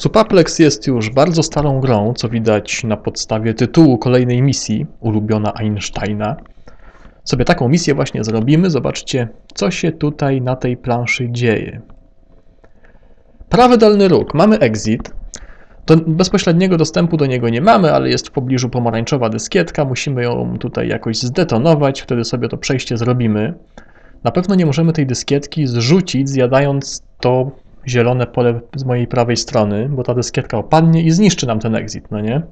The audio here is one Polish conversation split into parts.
Supaplex jest już bardzo starą grą, co widać na podstawie tytułu kolejnej misji, ulubiona Einsteina. Sobie taką misję właśnie zrobimy. Zobaczcie, co się tutaj na tej planszy dzieje. Prawy dolny róg. Mamy exit. Do bezpośredniego dostępu do niego nie mamy, ale jest w pobliżu pomarańczowa dyskietka. Musimy ją tutaj jakoś zdetonować, wtedy sobie to przejście zrobimy. Na pewno nie możemy tej dyskietki zrzucić, zjadając to zielone pole z mojej prawej strony, bo ta dyskietka opadnie i zniszczy nam ten exit, no nie?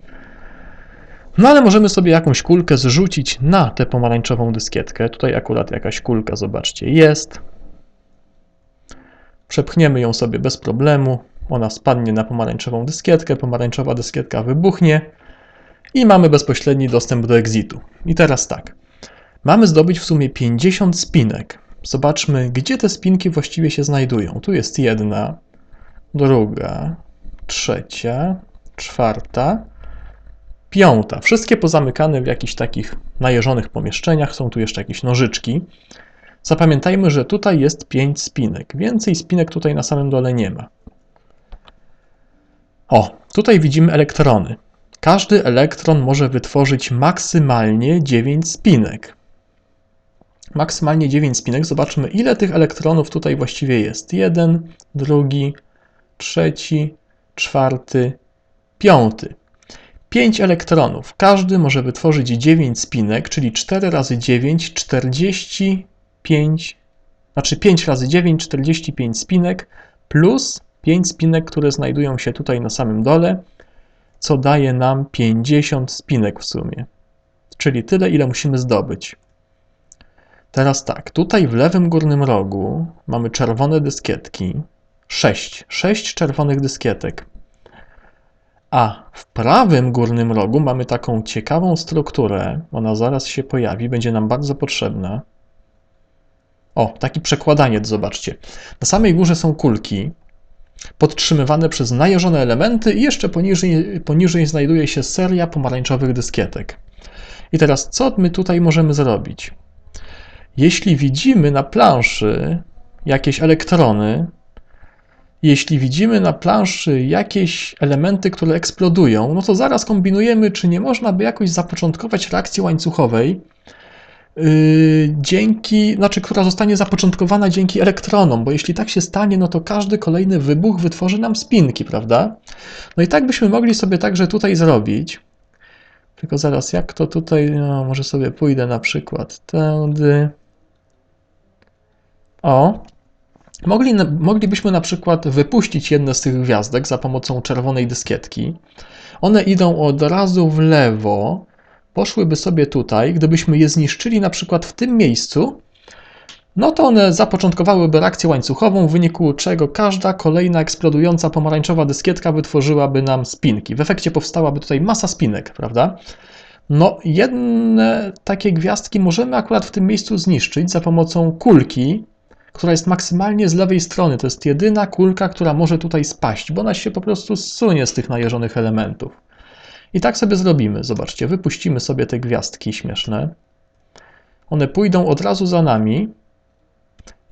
No ale możemy sobie jakąś kulkę zrzucić na tę pomarańczową dyskietkę. Tutaj akurat jakaś kulka, zobaczcie, jest. Przepchniemy ją sobie bez problemu. Ona spadnie na pomarańczową dyskietkę, pomarańczowa dyskietka wybuchnie i mamy bezpośredni dostęp do exitu. I teraz tak. Mamy zdobyć w sumie 50 spinek. Zobaczmy, gdzie te spinki właściwie się znajdują. Tu jest jedna, druga, trzecia, czwarta, piąta. Wszystkie pozamykane w jakichś takich najeżonych pomieszczeniach. Są tu jeszcze jakieś nożyczki. Zapamiętajmy, że tutaj jest 5 spinek. Więcej spinek tutaj na samym dole nie ma. O, tutaj widzimy elektrony. Każdy elektron może wytworzyć maksymalnie 9 spinek. Maksymalnie 9 spinek. Zobaczmy, ile tych elektronów tutaj właściwie jest. Jeden, drugi, trzeci, czwarty, piąty. 5 elektronów. Każdy może wytworzyć 9 spinek, czyli 4 razy 9, 45, znaczy 5 razy 9, 45 spinek, plus 5 spinek, które znajdują się tutaj na samym dole, co daje nam 50 spinek w sumie. Czyli tyle, ile musimy zdobyć. Teraz tak, tutaj w lewym górnym rogu mamy czerwone dyskietki. 6. 6 czerwonych dyskietek. A w prawym górnym rogu mamy taką ciekawą strukturę. Ona zaraz się pojawi, będzie nam bardzo potrzebna. O, taki przekładaniec, zobaczcie. Na samej górze są kulki podtrzymywane przez najeżone elementy i jeszcze poniżej, poniżej znajduje się seria pomarańczowych dyskietek. I teraz co my tutaj możemy zrobić? Jeśli widzimy na planszy jakieś elektrony, jeśli widzimy na planszy jakieś elementy, które eksplodują, no to zaraz kombinujemy, czy nie można by jakoś zapoczątkować reakcji łańcuchowej, yy, dzięki, znaczy, która zostanie zapoczątkowana dzięki elektronom, bo jeśli tak się stanie, no to każdy kolejny wybuch wytworzy nam spinki, prawda? No i tak byśmy mogli sobie także tutaj zrobić. Tylko zaraz, jak to tutaj, no, może sobie pójdę na przykład tędy. O, Mogli, moglibyśmy na przykład wypuścić jedne z tych gwiazdek za pomocą czerwonej dyskietki. One idą od razu w lewo, poszłyby sobie tutaj. Gdybyśmy je zniszczyli na przykład w tym miejscu, no to one zapoczątkowałyby reakcję łańcuchową, w wyniku czego każda kolejna eksplodująca pomarańczowa dyskietka wytworzyłaby nam spinki. W efekcie powstałaby tutaj masa spinek, prawda? No, jedne takie gwiazdki możemy akurat w tym miejscu zniszczyć za pomocą kulki, która jest maksymalnie z lewej strony. To jest jedyna kulka, która może tutaj spaść, bo ona się po prostu zsunie z tych najeżonych elementów. I tak sobie zrobimy. Zobaczcie, wypuścimy sobie te gwiazdki śmieszne. One pójdą od razu za nami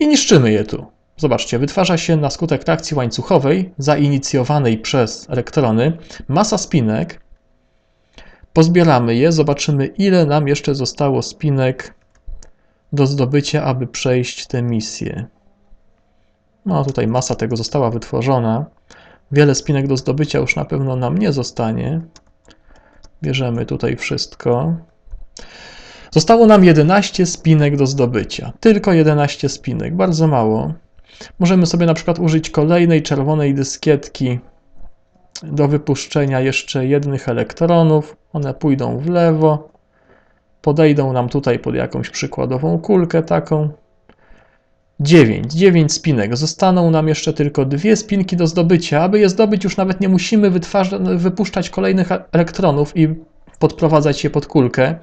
i niszczymy je tu. Zobaczcie, wytwarza się na skutek reakcji łańcuchowej zainicjowanej przez elektrony masa spinek. Pozbieramy je, zobaczymy ile nam jeszcze zostało spinek do zdobycia, aby przejść tę misję. No tutaj masa tego została wytworzona. Wiele spinek do zdobycia już na pewno nam nie zostanie. Bierzemy tutaj wszystko. Zostało nam 11 spinek do zdobycia. Tylko 11 spinek, bardzo mało. Możemy sobie na przykład użyć kolejnej czerwonej dyskietki do wypuszczenia jeszcze jednych elektronów. One pójdą w lewo podejdą nam tutaj pod jakąś przykładową kulkę taką. 9, 9 spinek. Zostaną nam jeszcze tylko dwie spinki do zdobycia. Aby je zdobyć, już nawet nie musimy wypuszczać kolejnych elektronów i podprowadzać je pod kulkę,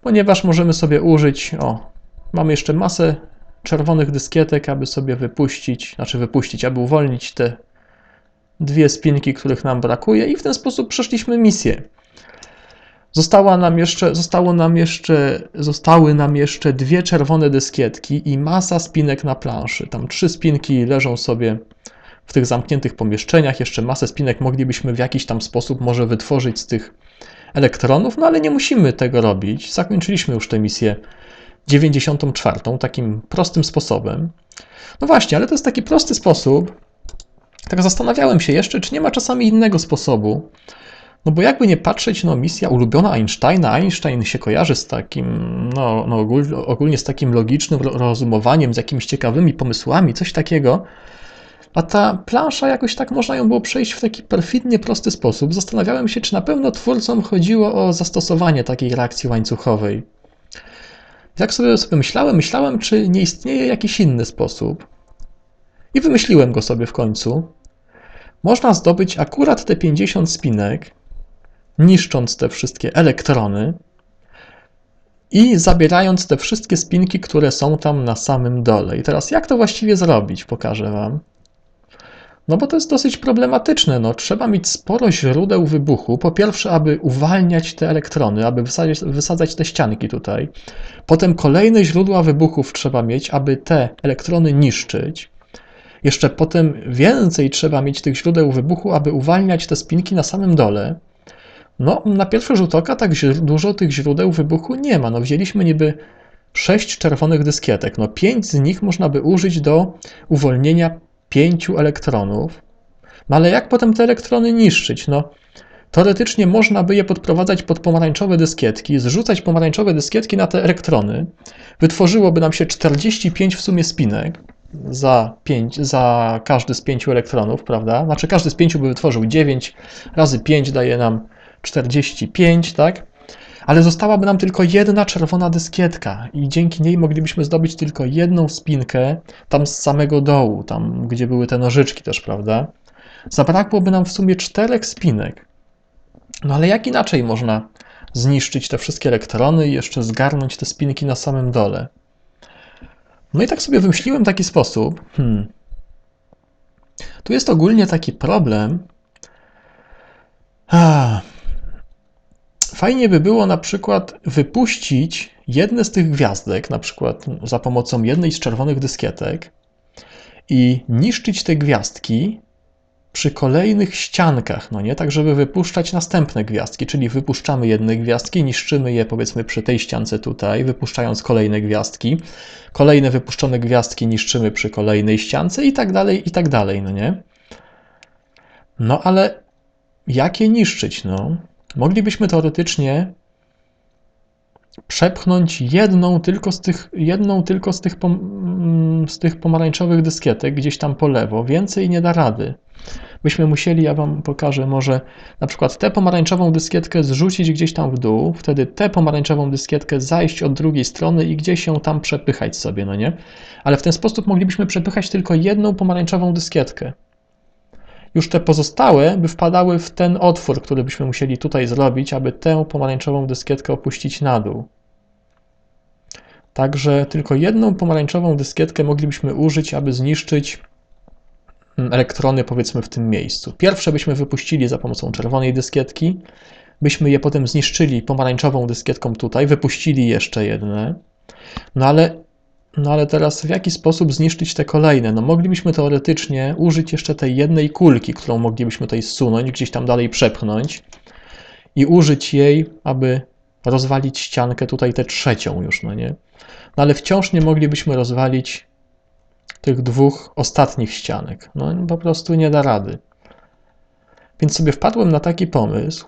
ponieważ możemy sobie użyć, o, mamy jeszcze masę czerwonych dyskietek, aby sobie wypuścić, znaczy wypuścić, aby uwolnić te dwie spinki, których nam brakuje i w ten sposób przeszliśmy misję. Została nam jeszcze, zostało nam jeszcze, zostały nam jeszcze dwie czerwone dyskietki i masa spinek na planszy. Tam trzy spinki leżą sobie w tych zamkniętych pomieszczeniach, jeszcze masę spinek moglibyśmy w jakiś tam sposób może wytworzyć z tych elektronów, no ale nie musimy tego robić. Zakończyliśmy już tę misję 94 takim prostym sposobem. No właśnie, ale to jest taki prosty sposób. Tak zastanawiałem się jeszcze, czy nie ma czasami innego sposobu. No bo jakby nie patrzeć, no misja ulubiona Einsteina, Einstein się kojarzy z takim, no, no ogólnie, z takim logicznym rozumowaniem, z jakimiś ciekawymi pomysłami, coś takiego. A ta plansza jakoś tak można ją było przejść w taki perfidnie prosty sposób. Zastanawiałem się, czy na pewno twórcom chodziło o zastosowanie takiej reakcji łańcuchowej. Jak sobie, sobie myślałem, myślałem, czy nie istnieje jakiś inny sposób. I wymyśliłem go sobie w końcu. Można zdobyć akurat te 50 spinek, niszcząc te wszystkie elektrony i zabierając te wszystkie spinki, które są tam na samym dole. I teraz jak to właściwie zrobić, pokażę Wam. No bo to jest dosyć problematyczne. No, trzeba mieć sporo źródeł wybuchu. Po pierwsze, aby uwalniać te elektrony, aby wysadzać, wysadzać te ścianki tutaj. Potem kolejne źródła wybuchów trzeba mieć, aby te elektrony niszczyć. Jeszcze potem więcej trzeba mieć tych źródeł wybuchu, aby uwalniać te spinki na samym dole. No, na pierwszy rzut oka tak dużo tych źródeł wybuchu nie ma. No, wzięliśmy niby sześć czerwonych dyskietek. No, pięć z nich można by użyć do uwolnienia pięciu elektronów. No, ale jak potem te elektrony niszczyć? No, teoretycznie można by je podprowadzać pod pomarańczowe dyskietki, zrzucać pomarańczowe dyskietki na te elektrony. Wytworzyłoby nam się 45 w sumie spinek za, 5, za każdy z pięciu elektronów, prawda? Znaczy każdy z pięciu by wytworzył 9 razy 5 daje nam 45, tak? Ale zostałaby nam tylko jedna czerwona dyskietka i dzięki niej moglibyśmy zdobyć tylko jedną spinkę tam z samego dołu, tam gdzie były te nożyczki też, prawda? Zabrakłoby nam w sumie czterech spinek. No ale jak inaczej można zniszczyć te wszystkie elektrony i jeszcze zgarnąć te spinki na samym dole? No i tak sobie wymyśliłem taki sposób. Hmm. Tu jest ogólnie taki problem. Ah. Fajnie by było na przykład wypuścić jedne z tych gwiazdek, na przykład za pomocą jednej z czerwonych dyskietek i niszczyć te gwiazdki przy kolejnych ściankach, no nie, tak żeby wypuszczać następne gwiazdki, czyli wypuszczamy jedne gwiazdki, niszczymy je powiedzmy przy tej ściance tutaj, wypuszczając kolejne gwiazdki, kolejne wypuszczone gwiazdki niszczymy przy kolejnej ściance i tak dalej, i tak dalej, no nie? No ale jak je niszczyć, no? Moglibyśmy teoretycznie przepchnąć jedną tylko z tych, jedną tylko z tych, pom, z tych pomarańczowych dyskietek gdzieś tam po lewo, więcej nie da rady byśmy musieli, ja Wam pokażę, może na przykład tę pomarańczową dyskietkę zrzucić gdzieś tam w dół, wtedy tę pomarańczową dyskietkę zajść od drugiej strony i gdzieś się tam przepychać sobie, no nie? Ale w ten sposób moglibyśmy przepychać tylko jedną pomarańczową dyskietkę. Już te pozostałe by wpadały w ten otwór, który byśmy musieli tutaj zrobić, aby tę pomarańczową dyskietkę opuścić na dół. Także tylko jedną pomarańczową dyskietkę moglibyśmy użyć, aby zniszczyć elektrony powiedzmy w tym miejscu. Pierwsze byśmy wypuścili za pomocą czerwonej dyskietki, byśmy je potem zniszczyli pomarańczową dyskietką tutaj, wypuścili jeszcze jedne, no ale, no ale teraz w jaki sposób zniszczyć te kolejne? No moglibyśmy teoretycznie użyć jeszcze tej jednej kulki, którą moglibyśmy tutaj zsunąć, gdzieś tam dalej przepchnąć i użyć jej, aby rozwalić ściankę tutaj tę trzecią już, no nie? No ale wciąż nie moglibyśmy rozwalić tych dwóch ostatnich ścianek. No po prostu nie da rady. Więc sobie wpadłem na taki pomysł.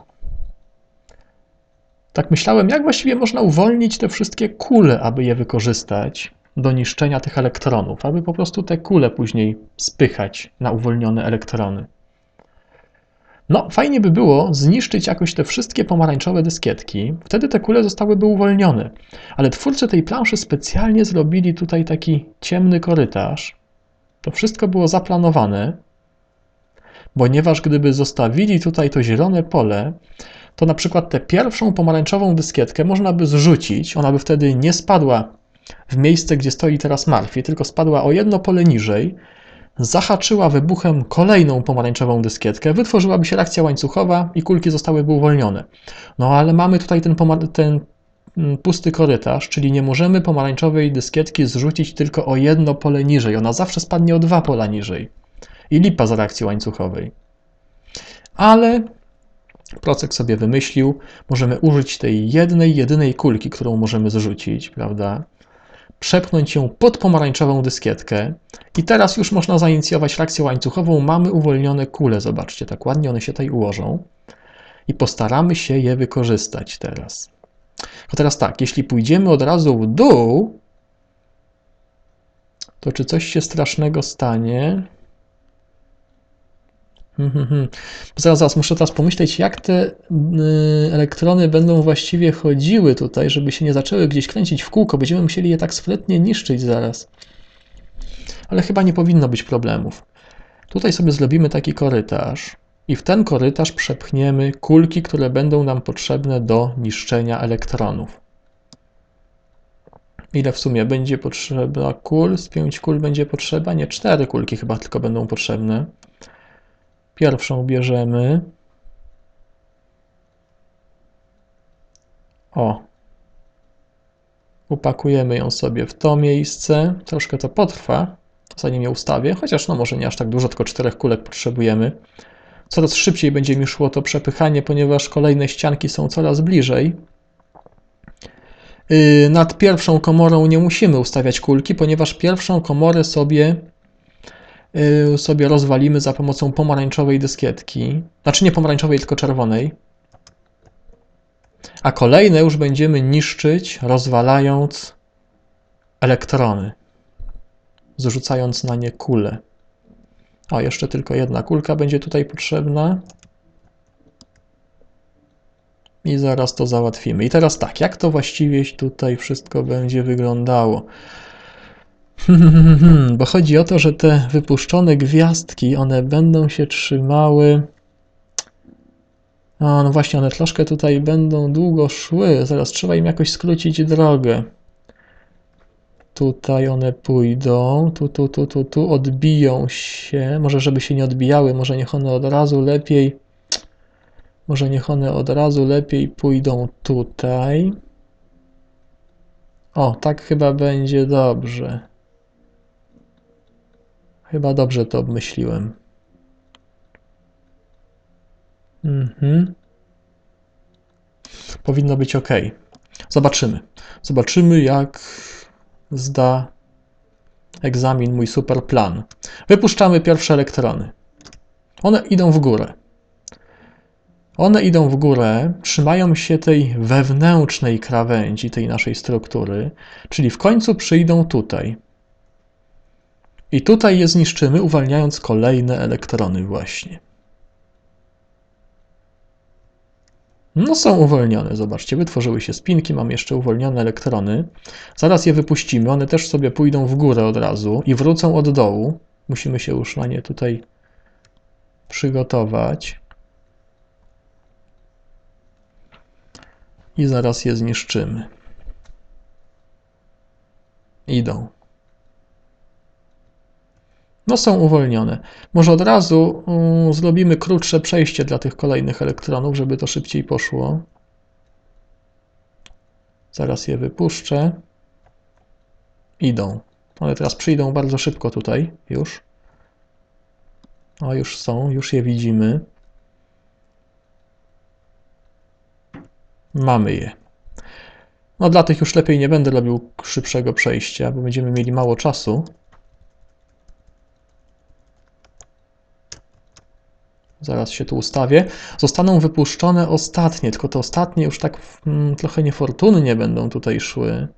Tak myślałem, jak właściwie można uwolnić te wszystkie kule, aby je wykorzystać do niszczenia tych elektronów, aby po prostu te kule później spychać na uwolnione elektrony. No, fajnie by było zniszczyć jakoś te wszystkie pomarańczowe dyskietki, wtedy te kule zostałyby uwolnione. Ale twórcy tej planszy specjalnie zrobili tutaj taki ciemny korytarz. To wszystko było zaplanowane, ponieważ gdyby zostawili tutaj to zielone pole, to na przykład tę pierwszą pomarańczową dyskietkę można by zrzucić, ona by wtedy nie spadła w miejsce, gdzie stoi teraz Marfi, tylko spadła o jedno pole niżej, zahaczyła wybuchem kolejną pomarańczową dyskietkę, wytworzyłaby się reakcja łańcuchowa i kulki zostałyby uwolnione. No ale mamy tutaj ten, ten mm, pusty korytarz, czyli nie możemy pomarańczowej dyskietki zrzucić tylko o jedno pole niżej. Ona zawsze spadnie o dwa pola niżej. I lipa z reakcji łańcuchowej. Ale Procek sobie wymyślił, możemy użyć tej jednej, jedynej kulki, którą możemy zrzucić, prawda? Przepchnąć ją pod pomarańczową dyskietkę i teraz już można zainicjować reakcję łańcuchową. Mamy uwolnione kule, zobaczcie, tak ładnie one się tutaj ułożą i postaramy się je wykorzystać teraz. To teraz tak, jeśli pójdziemy od razu w dół, to czy coś się strasznego stanie? Zaraz, zaraz, muszę teraz pomyśleć, jak te y, elektrony będą właściwie chodziły tutaj, żeby się nie zaczęły gdzieś kręcić w kółko. Będziemy musieli je tak sprytnie niszczyć zaraz. Ale chyba nie powinno być problemów. Tutaj sobie zrobimy taki korytarz i w ten korytarz przepchniemy kulki, które będą nam potrzebne do niszczenia elektronów. Ile w sumie będzie potrzeba kul? Z pięć kul będzie potrzeba? Nie, cztery kulki chyba tylko będą potrzebne. Pierwszą bierzemy. O. Upakujemy ją sobie w to miejsce. Troszkę to potrwa, zanim je ustawię, chociaż no może nie aż tak dużo, tylko czterech kulek potrzebujemy. Coraz szybciej będzie mi szło to przepychanie, ponieważ kolejne ścianki są coraz bliżej. Yy, nad pierwszą komorą nie musimy ustawiać kulki, ponieważ pierwszą komorę sobie sobie rozwalimy za pomocą pomarańczowej dyskietki. Znaczy nie pomarańczowej, tylko czerwonej. A kolejne już będziemy niszczyć, rozwalając elektrony, zrzucając na nie kule. O, jeszcze tylko jedna kulka będzie tutaj potrzebna. I zaraz to załatwimy. I teraz tak, jak to właściwie tutaj wszystko będzie wyglądało? Bo chodzi o to, że te wypuszczone gwiazdki, one będą się trzymały. A, no właśnie, one troszkę tutaj będą długo szły. Zaraz trzeba im jakoś skrócić drogę. Tutaj one pójdą, tu, tu, tu, tu, tu, odbiją się. Może, żeby się nie odbijały, może niech one od razu lepiej. Może niech one od razu lepiej pójdą tutaj. O, tak chyba będzie dobrze. Chyba dobrze to obmyśliłem. Mhm. Powinno być ok. Zobaczymy. Zobaczymy, jak zda egzamin mój super plan. Wypuszczamy pierwsze elektrony. One idą w górę. One idą w górę, trzymają się tej wewnętrznej krawędzi tej naszej struktury, czyli w końcu przyjdą tutaj. I tutaj je zniszczymy, uwalniając kolejne elektrony właśnie. No są uwolnione, zobaczcie, wytworzyły się spinki, mam jeszcze uwolnione elektrony. Zaraz je wypuścimy, one też sobie pójdą w górę od razu i wrócą od dołu. Musimy się już na nie tutaj przygotować. I zaraz je zniszczymy. Idą. No są uwolnione. Może od razu um, zrobimy krótsze przejście dla tych kolejnych elektronów, żeby to szybciej poszło. Zaraz je wypuszczę. Idą. One teraz przyjdą bardzo szybko tutaj już. O, już są, już je widzimy. Mamy je. No dla tych już lepiej nie będę robił szybszego przejścia, bo będziemy mieli mało czasu. Zaraz się tu ustawię. Zostaną wypuszczone ostatnie, tylko te ostatnie już tak mm, trochę niefortunnie będą tutaj szły.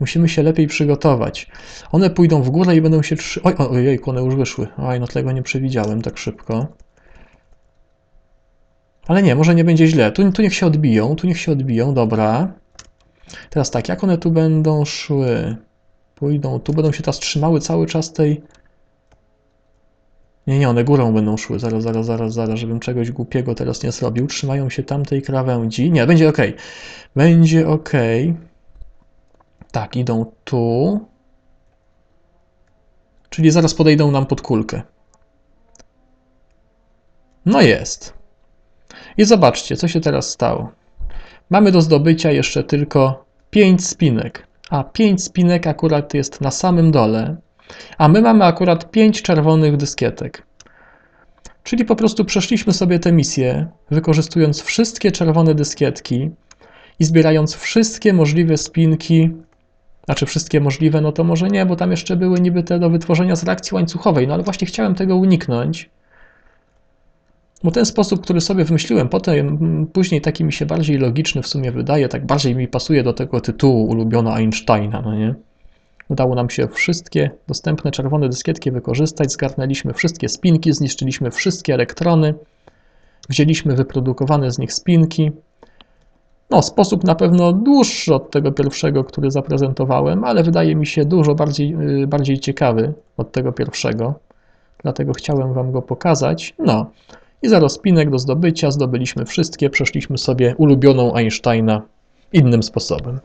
Musimy się lepiej przygotować. One pójdą w górę i będą się trzy... Oj, ojej, one już wyszły. Oj, no tego nie przewidziałem tak szybko. Ale nie, może nie będzie źle. Tu, tu niech się odbiją, tu niech się odbiją, dobra. Teraz tak, jak one tu będą szły? Pójdą, tu będą się teraz trzymały cały czas tej nie, nie, one górą będą szły. Zaraz, zaraz, zaraz, zaraz, żebym czegoś głupiego teraz nie zrobił. Trzymają się tamtej krawędzi. Nie, będzie ok. Będzie ok. Tak, idą tu. Czyli zaraz podejdą nam pod kulkę. No jest. I zobaczcie, co się teraz stało. Mamy do zdobycia jeszcze tylko 5 spinek. A 5 spinek akurat jest na samym dole. A my mamy akurat 5 czerwonych dyskietek. Czyli po prostu przeszliśmy sobie tę misję, wykorzystując wszystkie czerwone dyskietki i zbierając wszystkie możliwe spinki, znaczy wszystkie możliwe, no to może nie, bo tam jeszcze były niby te do wytworzenia z reakcji łańcuchowej, no ale właśnie chciałem tego uniknąć. Bo ten sposób, który sobie wymyśliłem potem, później taki mi się bardziej logiczny w sumie wydaje, tak bardziej mi pasuje do tego tytułu ulubiona Einsteina, no nie? Udało nam się wszystkie dostępne czerwone dyskietki wykorzystać, zgarnęliśmy wszystkie spinki, zniszczyliśmy wszystkie elektrony, wzięliśmy wyprodukowane z nich spinki. No, sposób na pewno dłuższy od tego pierwszego, który zaprezentowałem, ale wydaje mi się dużo bardziej, yy, bardziej ciekawy od tego pierwszego. Dlatego chciałem Wam go pokazać. No, i za rozpinek do zdobycia zdobyliśmy wszystkie, przeszliśmy sobie ulubioną Einsteina innym sposobem.